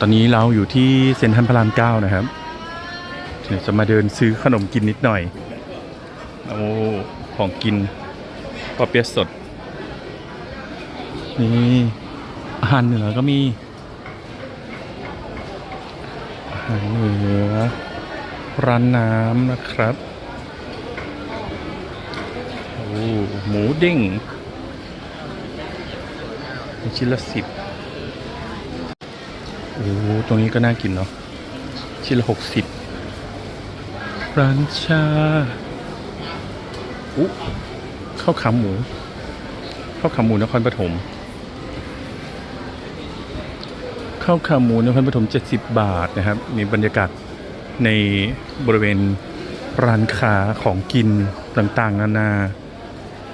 ตอนนี้เราอยู่ที่เซ็นทรัลพระรามเก้านะครับเดี๋ยวจะมาเดินซื้อขนมกินนิดหน่อยโอ้ของกินปอเปี๊ยะสดนี่อาหารเหนือก็มีอาหารเหนือร้านน้ำนะครับโอ้หมูเด้งชิ้นละสิบ โอ้ตรงนี้ก็น่ากินเนาะชิ้นละหกสิบร้านชาอุ๊ข้าวขาหมูข้าวขาหมูนครปฐมข้าวขาหมูนครปฐม 70 บาทนะครับ มีบรรยากาศในบริเวณร้านค้าของกินต่างๆ นานา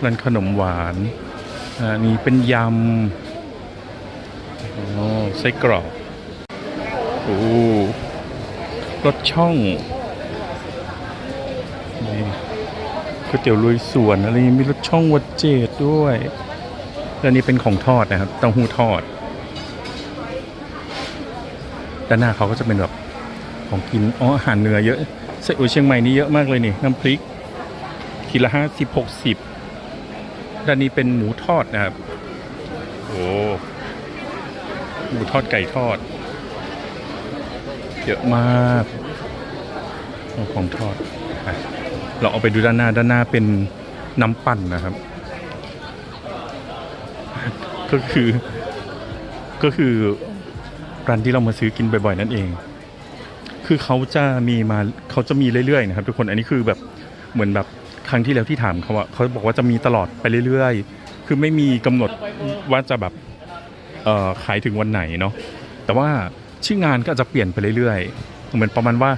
ร้านขนมหวานอ่านี่เป็นยำอ๋อไส้กรอก โอ้รสช่องนี่ก๋วยเตี๋ยวลุยสวนอะไรนี้มีรสช่องวัดเจดด้วยแล้วนี่เป็นของทอดนะครับเต้าหู้ทอดด้านหน้าเขาก็จะเป็นแบบของกินอ๋ออาหารเนื้อเยอะไส้อั่วเชียงใหม่นี่เยอะมากเลยนี่น้ำพริกขีดละห้าสิบหกสิบด้านนี้เป็นหมูทอดนะครับโอ้หมูทอดไก่ทอด เยอะมากของทอดเราเอาไปดูด้านหน้าด้านหน้าเป็นน้ำปั่นนะครับ ก็คือ ก็คือร้านที่เรามาซื้อกินบ่อยๆนั่นเอง คือเขาจะมีมาเขาจะมีเรื่อยๆนะครับ ทุกคนอันนี้คือแบบเหมือนแบบครั้งที่แล้วที่ถามเขาอะเขาบอกว่าจะมีตลอดไปเรื่อยๆ คือไม่มีกำหนดว่าจะแบบขายถึงวันไหนเนาะแต่ว่า ชื่องานก็จะเปลี่ยนไปเรื่อยๆ เหมือนประมาณว่า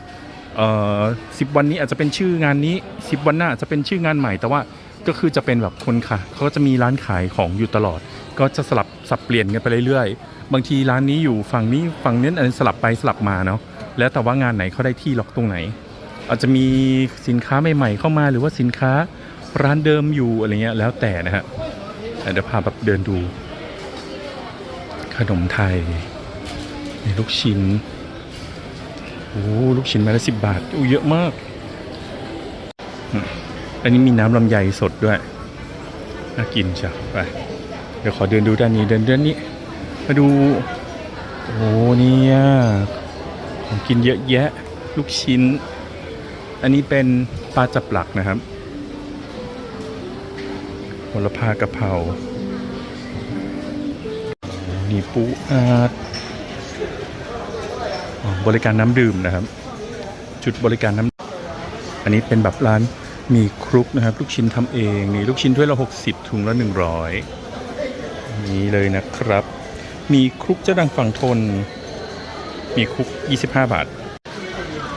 เออสิบวันนี้อาจจะเป็นชื่องานนี้สิบวันหน้าอาจจะเป็นชื่องานใหม่ แต่ว่าก็คือจะเป็นแบบคนค่ะเขาก็จะมีร้านขายของอยู่ตลอด ก็จะสลับสับเปลี่ยนกันไปเรื่อยๆ บางทีร้านนี้อยู่ฝั่งนี้ฝั่งนี้อันนี้สลับไปสลับมาเนาะแล้วแต่ว่างานไหนเขาได้ที่ล็อกตรงไหน อาจจะมีสินค้าใหม่ ๆ เข้ามาหรือว่าสินค้าร้านเดิมอยู่อะไรเงี้ยแล้วแต่นะฮะเดี๋ยวพาแบบเดินดู ขนมไทย มีลูกชิ้นโอ้ลูกชิ้นไมาละสิบบาทอู้เยอะมาก อันนี้มีน้ำลำไยสดด้วย น่ากินจ้ะไป เดี๋ยวขอเดินดูด้านนี้เดินด้านนี้ มาดู โอ้เนี่ยของกินเยอะแยะ ลูกชิ้น อันนี้เป็นปลาจับหลักนะครับโหระพากะเพรานี่ปูอาด บริการน้ำดื่มนะครับ จุดบริการน้ำอันนี้เป็นแบบร้านมีครุกนะครับ ลูกชิ้นทำเองนี่ลูกชิ้นถ้วยละ60 ถุงละ100นี่เลยนะครับ มีครุกเจ้าดังฝั่งทน มีครุก 25 บาท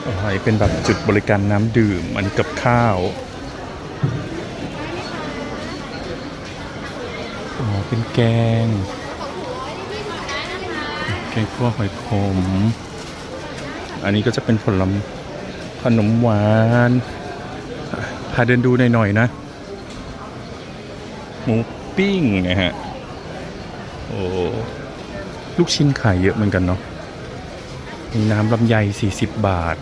อ๋ออันนี้เป็นแบบจุดบริการน้ำดื่มอันนี้กับข้าวอ๋อเป็นแกงแกงคั่วหอยขม อันนี้ก็จะเป็นผลมขนมหวานพาเดินดูหน่อยๆนะ หมูปิ้งนะฮะ โอ้ลูกชิ้นขายเยอะเหมือนกันเนาะมีน้ำลำไย 40 บาท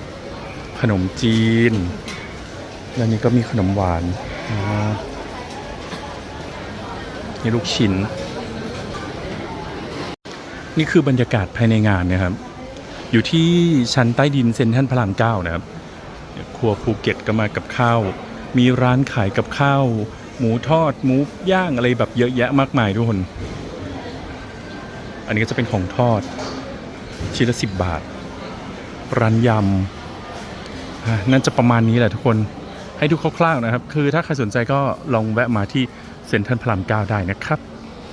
ขนมจีน แล้วนี่ก็มีขนมหวานอ๋อนี่ลูกชิ้น นี่คือบรรยากาศภายในงานนะครับ อยู่ที่ชั้นใต้ดินเซ็นทรัลพระรามเก้านะครับ ครัวภูเก็ตก็มากับข้าว มีร้านขายกับข้าว หมูทอด หมูย่างอะไรแบบเยอะแยะมากมายทุกคน อันนี้ก็จะเป็นของทอด ชิ้นละสิบบาท ร้านยำอะนั่นจะประมาณนี้แหละทุกคน ให้ดูคร่าวๆนะครับ คือถ้าใครสนใจก็ลองแวะมาที่เซ็นทรัลพระรามเก้าได้นะครับ